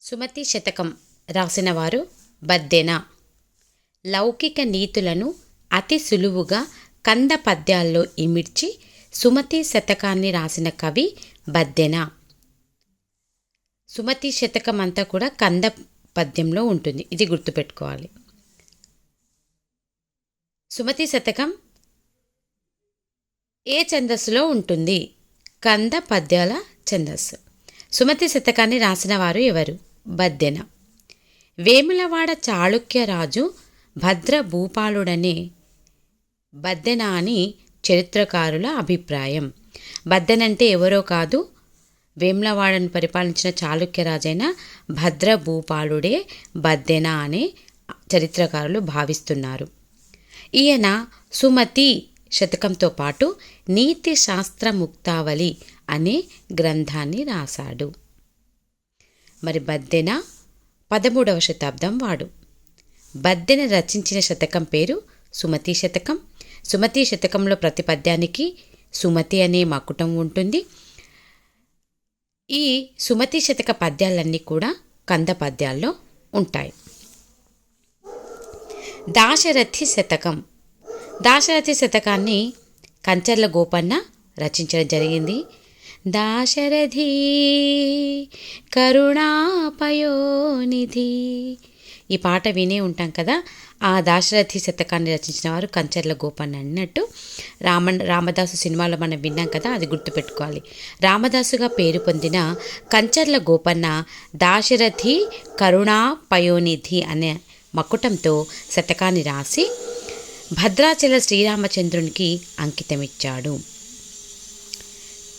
సుమతి శతకం రాసిన వారు బద్దెన. లౌకిక నీతులను అతి సులువుగా కంద పద్యాల్లో ఇమిడ్చి సుమతి శతకాన్ని రాసిన కవి బద్దెన. సుమతి శతకం అంతా కూడా కంద పద్యంలో ఉంటుంది. ఇది గుర్తుపెట్టుకోవాలి. సుమతి శతకం ఏ ఛందస్సులో ఉంటుంది? కంద పద్యాల ఛందస్సు. సుమతి శతకాన్ని రాసిన వారు ఎవరు? బద్దెన. వేములవాడ చాళుక్యరాజు భద్ర భూపాలుడనే బద్దెన అని చరిత్రకారుల అభిప్రాయం. బద్దెనంటే ఎవరో కాదు వేములవాడను పరిపాలించిన చాళుక్యరాజైన భద్ర భూపాలుడే బద్దెన అనే చరిత్రకారులు భావిస్తున్నారు. ఈయన సుమతి శతకంతో పాటు నీతి శాస్త్ర ముక్తావళి అనే గ్రంథాన్ని రాశాడు. మరి బద్దెన? పదమూడవ శతాబ్దం వాడు. బద్దెన రచించిన శతకం పేరు సుమతి శతకం. సుమతి శతకంలో ప్రతి పద్యానికి సుమతి అనే మకుటం ఉంటుంది. ఈ సుమతి శతక పద్యాలన్నీ కూడా కంద పద్యాల్లో ఉంటాయి. దాశరథి శతకం. దాశరథి శతకాన్ని కంచర్ల గోపన్న రచించడం జరిగింది. దాశరథి కరుణాపయోనిధి. ఈ పాట వినే ఉంటాం కదా? ఆ దాశరథి శతకాన్ని రచించిన వారు కంచర్ల గోపన్న అన్నట్టు. రామ రామదాసు సినిమాలో మనం విన్నాం కదా అది గుర్తుపెట్టుకోవాలి. రామదాసుగా పేరు పొందిన కంచర్ల గోపన్న దాశరథి కరుణాపయోనిధి అనే మకుటంతో శతకాన్ని రాసి భద్రాచల శ్రీరామచంద్రునికి అంకితమిచ్చాడు.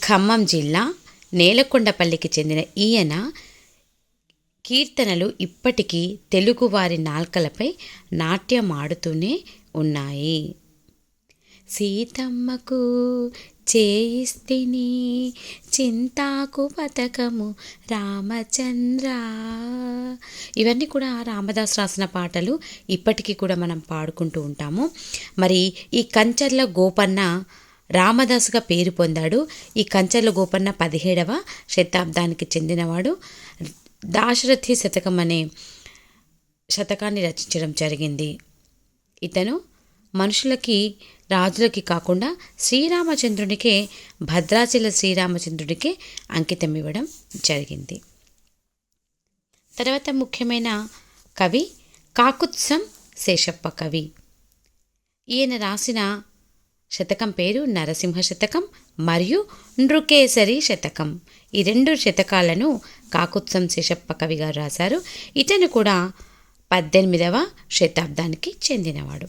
ఖమ్మం జిల్లా నేలకొండపల్లికి చెందిన ఈయన కీర్తనలు ఇప్పటికీ తెలుగువారి నాల్కలపై నాట్యమాడుతూనే ఉన్నాయి. సీతమ్మకు చేయిస్తిని చింతాకు పథకము రామచంద్ర. ఇవన్నీ కూడా రామదాస్ రాసిన పాటలు ఇప్పటికీ కూడా మనం పాడుకుంటూ ఉంటాము. మరి ఈ కంచర్ల గోపన్న రామదాసుగా పేరు పొందాడు. ఈ కంచర్ల గోపన్న పదిహేడవ శతాబ్దానికి చెందినవాడు. దాశరథి శతకం అనే శతకాన్ని రచించడం జరిగింది. ఇతను మనుషులకి రాజులకి కాకుండా శ్రీరామచంద్రునికే భద్రాచల శ్రీరామచంద్రుడికే అంకితం ఇవ్వడం జరిగింది. తర్వాత ముఖ్యమైన కవి కాకుత్సం శేషప్ప కవి. ఈయన రాసిన శతకం పేరు నరసింహ శతకం మరియు నృకేసరి శతకం. ఈ రెండు శతకాలను కాకుత్సం శేషప్ప కవి గారు రాశారు. ఇతను కూడా పద్దెనిమిదవ శతాబ్దానికి చెందినవాడు.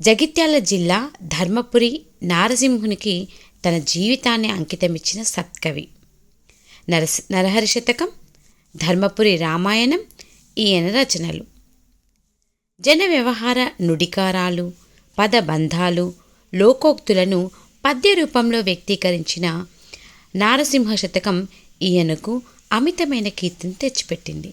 జగిత్యాల జిల్లా ధర్మపురి నారసింహునికి తన జీవితాన్ని అంకితమిచ్చిన సత్కవి. నరస్ నరహరి శతకం ధర్మపురి రామాయణం ఈయన రచనలు. జన వ్యవహార నుడికారాలు పదబంధాలు లోకోక్తులను పద్య రూపంలో వ్యక్తీకరించిన నారసింహ శతకం ఈయనకు అమితమైన కీర్తిని తెచ్చిపెట్టింది.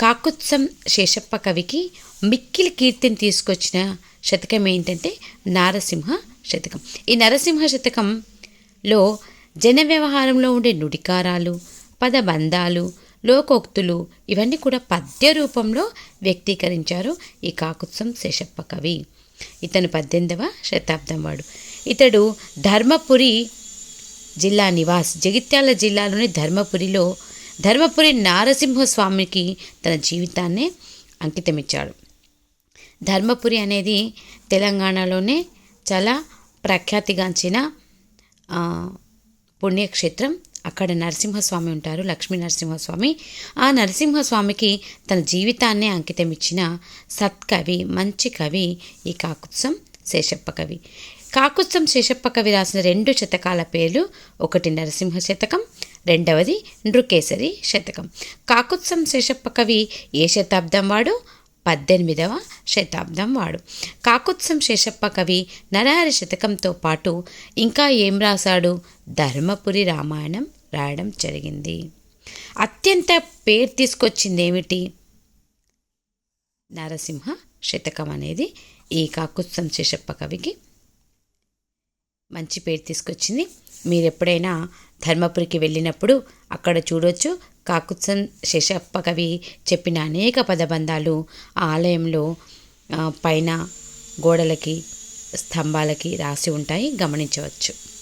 కాకుత్సం శేషప్ప కవికి మిక్కిలి కీర్తిని తీసుకొచ్చిన శతకం ఏంటంటే నారసింహ శతకం. ఈ నరసింహ శతకంలో జన వ్యవహారంలో ఉండే నుడికారాలు పదబంధాలు లోకోక్తులు ఇవన్నీ కూడా పద్య రూపంలో వ్యక్తీకరించారు ఈ కాకుత్సం శేషప్ప కవి. ఇతను పద్దెనిమిదవ శతాబ్దం వాడు. ఇతడు ధర్మపురి జిల్లా నివాస్ జగిత్యాల జిల్లాలోని ధర్మపురిలో ధర్మపురి నారసింహస్వామికి తన జీవితాన్నే అంకితమిచ్చాడు. ధర్మపురి అనేది తెలంగాణలోనే చాలా ప్రఖ్యాతిగాంచిన పుణ్యక్షేత్రం. అక్కడ నరసింహస్వామి ఉంటారు లక్ష్మీ నరసింహస్వామి. ఆ నరసింహస్వామికి తన జీవితాన్నే అంకితం ఇచ్చిన సత్కవి మంచి కవి ఈ కాకుత్సం శేషప్ప కవి. కాకుత్సం శేషప్ప కవి రాసిన రెండు శతకాల పేర్లు ఒకటి నరసింహ శతకం రెండవది నృకేసరి శతకం. కాకుత్సం శేషప్ప కవి ఏ శతాబ్దం వాడు? పద్దెనిమిదవ శతాబ్దం వాడు. కాకుత్సం శేషప్ప కవి నరహరి శతకంతో పాటు ఇంకా ఏం రాశాడు? ధర్మపురి రామాయణం రాయడం జరిగింది. అత్యంత పేరు తీసుకొచ్చింది ఏమిటి నరసింహ శతకం అనేది ఈ కాకుత్సం శేషప్ప కవికి మంచి పేరు తీసుకొచ్చింది. మీరు ఎప్పుడైనా ధర్మపురికి వెళ్ళినప్పుడు అక్కడ చూడొచ్చు. కాకుత్సన్ శేషప్ప కవి చెప్పిన అనేక పదబంధాలు ఆ ఆలయంలో పైన గోడలకి స్తంభాలకి రాసి ఉంటాయి. గమనించవచ్చు.